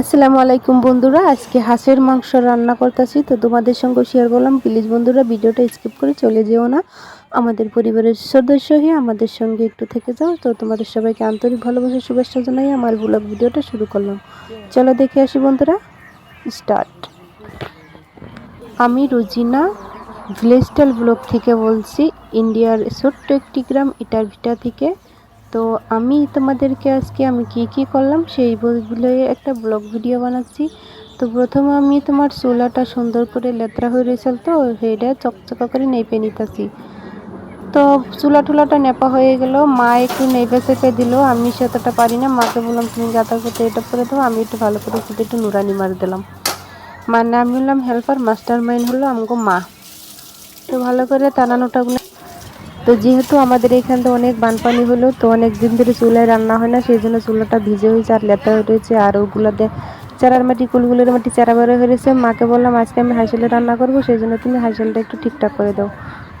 আসসালামু আলাইকুম বন্ধুরা, আজকে হাঁসের মাংস রান্না করতেছি, তো তোমাদের সঙ্গে শেয়ার করলাম। প্লিজ বন্ধুরা, ভিডিওটা স্কিপ করে চলে যেও না। আমাদের পরিবারের সদস্য হয়ে আমাদের সঙ্গে একটু থেকে যাও, তো তোমাদের সবাইকে আন্তরিক ভালোবাসা, শুভেচ্ছা জানাই, আমার ব্লগ ভিডিওটা শুরু করলাম। চলো দেখে আসি বন্ধুরা স্টার্ট আমি রুজিনা ভিলেজটাল ব্লগ থেকে বলছি ইন্ডিয়ার ছোট্ট একটি গ্রাম ইটার ভিটা থেকে। তো আমি তোমাদেরকে আজকে আমি কি কি করলাম সেই বইগুলো একটা ব্লগ ভিডিও বানাচ্ছি। তো প্রথমে আমি তোমার চুলাটা সুন্দর করে লেত্রা হয়ে রয়েছিল তো সেটা চকচকা করে নেপে নিতেছি। তো চুলা টুলাটা নেপা হয়ে গেল, মা একটু নেপে চেপে দিল, আমি সেতটা পারি না, মাকে বললাম, তুমি গাতা করতে এটা করে দেবো আমি একটু ভালো করে শুধু একটু নুরানি মার দিলাম। মানে আমি হলাম হেল্পার মাস্টার মাইন্ড হলো আমাকে মা। তো ভালো করে টানানোটাগুলো তো যেহেতু আমাদের এখানে অনেক বানপানি হলো, তো অনেক দিন ধরে চুলায় রান্না হয় না, সেই জন্য চুলাটা ভিজে হয়েছে আর লেতা রয়েছে। আর ওগুলোতে চারার মাটি, কুলগুলোর মাটি চারা বেরো হয়েছে মাকে বললাম, আজকে আমি হাইসেলে রান্না করব, সেই জন্য তুমি হাইসেলটা একটু ঠিকঠাক করে দাও।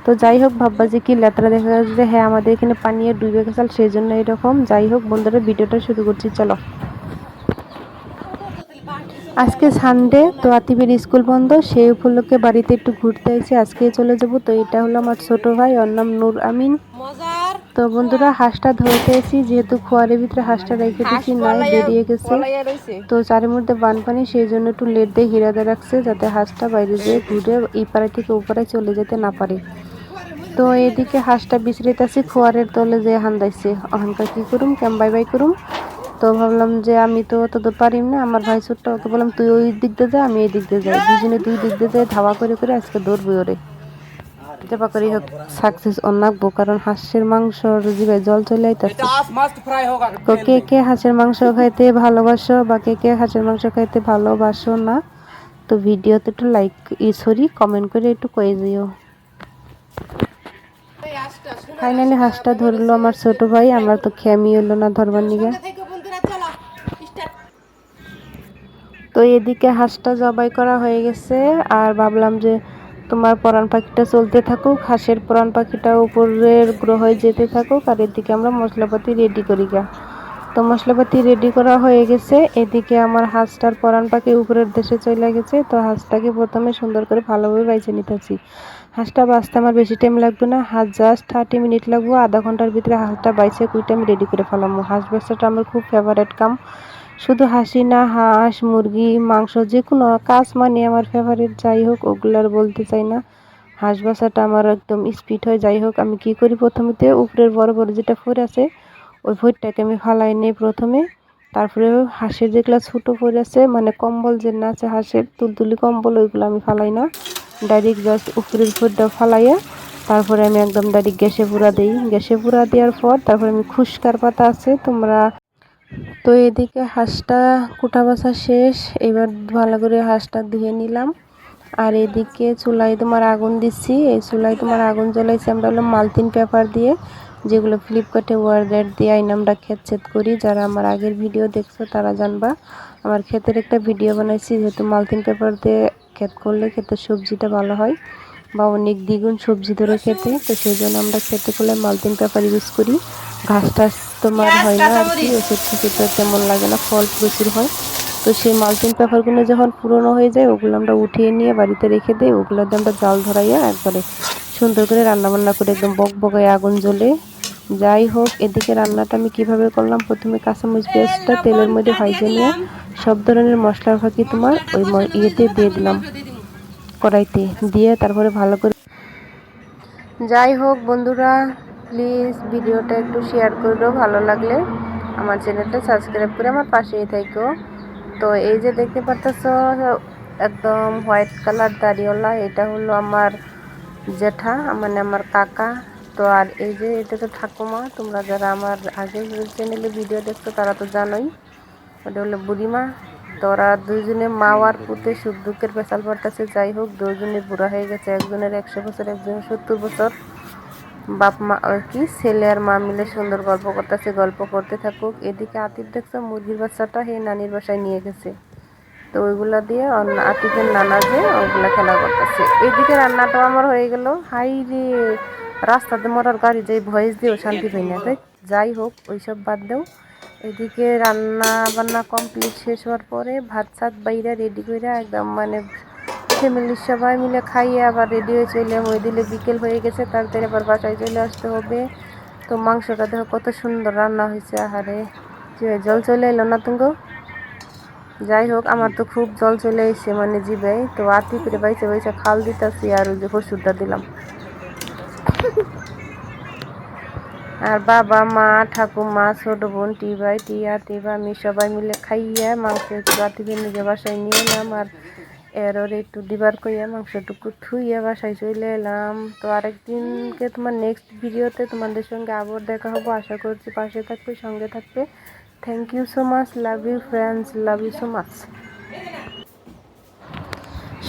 তো যাই হোক, ভাববা যে কি লেতরা দেখা যাচ্ছে যে হ্যাঁ আমাদের এখানে পানি ডুবে গেছে, সেই জন্য এরকম। যাই হোক, বন্ধুরা, ভিডিওটা শুরু করছি, চলো। আজকে সানডে তো আতিবের স্কুল বন্ধ সেই উপলক্ষে বাড়িতে একটু ঘুরতে এসেছি আজকে চলে যাব। তো এটা হলো আমার ছোট ভাই ওর নাম নূর আমিন। তো বন্ধুরা হাঁসটা ধরতে এসেছি যেহেতু খোয়ারের ভিতরে হাঁসটা রেখে দিচ্ছি নাই বেরিয়ে গেছে। তো চারের মধ্যে বানপানি সেই জন্য একটু লেট দিয়ে ঘিরাতে রাখছে যাতে হাঁসটা বাইরে যেয়ে ঘুরে এই পাড়া থেকে ওপাড়ায় চলে যেতে না পারে। তো এদিকে হাঁসটা বিচরিতাছি খোয়ারের তলে যে হান্দাইছে অহংকার কী করুম কেম বাই বাই করুম? তো ভাবলাম যে আমি তো অত দূর পারিম না আমার ভাই ছোট্ট ওকে বললাম তুই ওই দিক দিয়ে যা আমি এই দিক দিয়ে যাই। দুজনে দুই দিক দিয়ে যাই ধাওয়া করে করে আজকে দৌড়বি ওরে। চেপা করি হোক সাকসেস অনাকবো কারণ হাঁসের মাংস জিভে জল চলে আইতাছে। তো কে কে হাঁসের মাংস খাইতে ভালোবাসো বা কে কে হাঁসের মাংস খাইতে ভালোবাসো না তো ভিডিওতে একটু লাইক ই সরি কমেন্ট করে একটু কয়ে দিও। ফাইনালি হাঁসটা ধরলো আমার ছোট ভাই আমরা তো খেয়ামি হলো না ধরবার নিগে। তো এদিকে হাঁসটা জবাই করা হয়ে গেছে। আর ভাবলাম যে তোমার পরাণ পাখিটা চলতে থাকুক, হাঁসের পরাণ পাখিটা উপরের গ্রহে যেতে থাকুক, আর এদিকে আমরা মশলাপাতি রেডি করি গা। তো মশলাপাতি রেডি করা হয়ে গেছে। এদিকে আমার হাঁসটার পরাণ পাখি উপরের দেশে চলে গেছে। তো হাঁসটাকে প্রথমে সুন্দর করে ভালোভাবে বাইছে নিতেছি হাঁসটা বাঁচতে আমার বেশি টাইম লাগবে না। হাঁস জাস্ট থার্টি মিনিট লাগবো। আধা ঘণ্টার ভিতরে হাঁসটা বাইছে কুইটা আমি রেডি করে ফেলামো। হাঁস ব্যবসাটা আমার খুব ফেভারেট কাম। শুধু হাসি না, হাঁস, মুরগি, মাংস, যে কোনো কাজ মানে আমার ফেভারিট যাই হোক ওগুলার বলতে চাই না। হাঁস বাসাটা আমার একদম স্পিড হয় যাই হোক, আমি কি করি প্রথমেতে উপরের বড় বড় যেটা ফোর আছে, ওই ফোরটাকে আমি ফালাই নিই প্রথমে। তারপরে হাঁসের যেগুলো ছোটো ফোর আছে মানে কম্বল যে না আছে হাঁসের, তুলতুলি কম্বল, ওইগুলো আমি ফালাই না। ডাইরেক্ট জাস্ট উপরের ফোরটা ফালাইয়া, তারপরে আমি একদম ডাইরেক্ট গ্যাসে পুরা দিই। গ্যাসে পুরা দেওয়ার পর তারপরে আমি খুশকার পাতা আছে, তোমরা তো এদিকে হাঁসটা কুটা বাছা শেষ। এবার ভালো করে হাঁসটা ধুয়ে নিলাম। আর এদিকে চুলায় তোমার আগুন দিচ্ছি। এই চুলায় তোমার আগুন জ্বলাইছি আমরা হলো মালতিন পেপার দিয়ে, যেগুলো ফ্লিপকার্টে ওয়ার্ডের দিয়ে আইন আমরা ক্ষেত ছেদ করি। যারা আমার আগের ভিডিও দেখছ তারা জানবা। আমার ক্ষেতের একটা ভিডিও বানাইছি যেহেতু মালতিন পেপার দিয়ে ক্ষেত করলে ক্ষেতের সবজিটা ভালো হয় বা অনেক দ্বিগুণ সবজি ধরে খেতে। তো সেই জন্য আমরা খেতে করলে মালতিন পেপার ইউজ করি। ঘাস টাস তোমার হয় না আর কি ওষুধ থেকে তো তেমন লাগে না ফল প্রচুর হয়। তো সেই মালচিন পেপারগুলো যখন পুরনো হয়ে যায় ওগুলো আমরা উঠিয়ে নিয়ে বাড়িতে রেখে দিই ওগুলো দিয়ে আমরা জাল ধরাইয়া একবারে সুন্দর করে রান্না বান্না করে একদম বক বকায় আগুন জ্বলে। যাই হোক এদিকে রান্নাটা আমি কীভাবে করলাম? প্রথমে কাঁচামরিচ পেঁয়াজটা তেলের মধ্যে ভাইজে নিয়ে সব ধরনের মশলা ফাঁকি তোমার ওই ইয়েতে দিয়ে দিলাম কড়াইতে। দিয়ে তারপরে ভালো করে যাই হোক বন্ধুরা প্লিজ ভিডিওটা একটু শেয়ার করো ভালো লাগলে। আমার চ্যানেলটা সাবস্ক্রাইব করে আমার পাশেই থাকো। তো এই যে দেখতে পারতেছ, একদম হোয়াইট কালার দাড়িওয়ালা, এটা হলো আমার জেঠা মানে আমার কাকা। তো আর এই যে এটা তো ঠাকুমা, তোমরা যারা আমার আগের চ্যানেলে ভিডিও দেখছ, তারা তো জানোই। ওটা হলো বুড়িমা। তো ওরা দুইজনে মা আর পুতে সুখ দুঃখের পেশাল পড়তেছে। যাই হোক দুজনে বুড়া হয়ে গেছে, একজনের একশো বছর, একজনের সত্তর বছর। বাপ মা আর কি, ছেলে আর মা মিলে সুন্দর গল্প করতেছে, গল্প করতে থাকুক। এদিকে আতিফ দেখছ, মুরগির বাচ্চাটা হে নানির বাসায় নিয়ে গেছে। তো ওইগুলা দিয়ে আতিফের নানা যে ওইগুলা খেলা করতেছে। এদিকে রান্নাটাও আমার হয়ে গেল। হাই রে, রাস্তাতে মরার গাড়ি যাই ভয়েস দিয়েও শান্তি পাই না। তাই যাই হোক, ওইসব বাদ দেও। এদিকে রান্না বান্না কমপ্লিট শেষ হওয়ার পরে ভাত সাত বাইরা রেডি করে একদম মানে ফ্যামিলির সবাই মিলে খাইয়ে আবার রেডি হয়ে চলে ওই দিলে বিকেল হয়ে গেছে, তাড়াতাড়ি আবার বাসায় চলে আসতে হবে। তো মাংসটা দেখো কত সুন্দর রান্না হয়েছে, আহারে। যে জল চলে এলো না তুমি যাই হোক, আমার তো খুব জল চলে এসছে মানে জিবে তো আতি করে বাইসে বাইছে খাল দিতেছি আর ওই যে ওষুধটা দিলাম। আর বাবা, মা, ঠাকুমা, ছোট বোন, টি টিবাই টিয়া টিবা আমি সবাই মিলে খাইয়া মাংস একটু রাতি নিজে বাসায় নিয়ে এলাম। আর এর ওর একটু দিবার কইয়া মাংসটুকু থুইয়া বাসায় চলে এলাম। তো আরেকদিনকে তোমার নেক্সট ভিডিওতে তোমাদের সঙ্গে আবার দেখা হব। আশা করছি পাশে থাকবে, সঙ্গে থাকবে। Thank you so much love you friends love you so much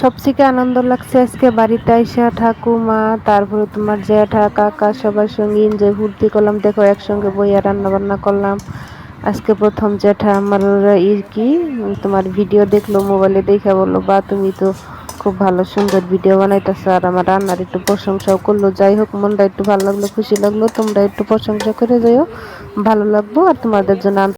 সবথেকে আনন্দ লাগছে আজকে বাড়িতে আইসা, ঠাকুমা, তারপরে তোমার জ্যাঠা কাকা, সবার সঙ্গে এনজয় ফুর্তি করলাম। দেখো একসঙ্গে বইয়া রান্না বান্না করলাম। আজকে প্রথম জ্যাঠা আমার ই কি? তোমার ভিডিও দেখল মোবাইলে দেখে বলল, বা, তুমি তো খুব ভালো, সুন্দর ভিডিও বানাইতেছো আর আমার রান্নার একটু প্রশংসাও করল। যাই হোক, মনটা একটু ভালো লাগল, খুশি লাগল, তোমরা একটু প্রশংসা করে যাইও। ভালো লাগবো আর তোমাদের জন্য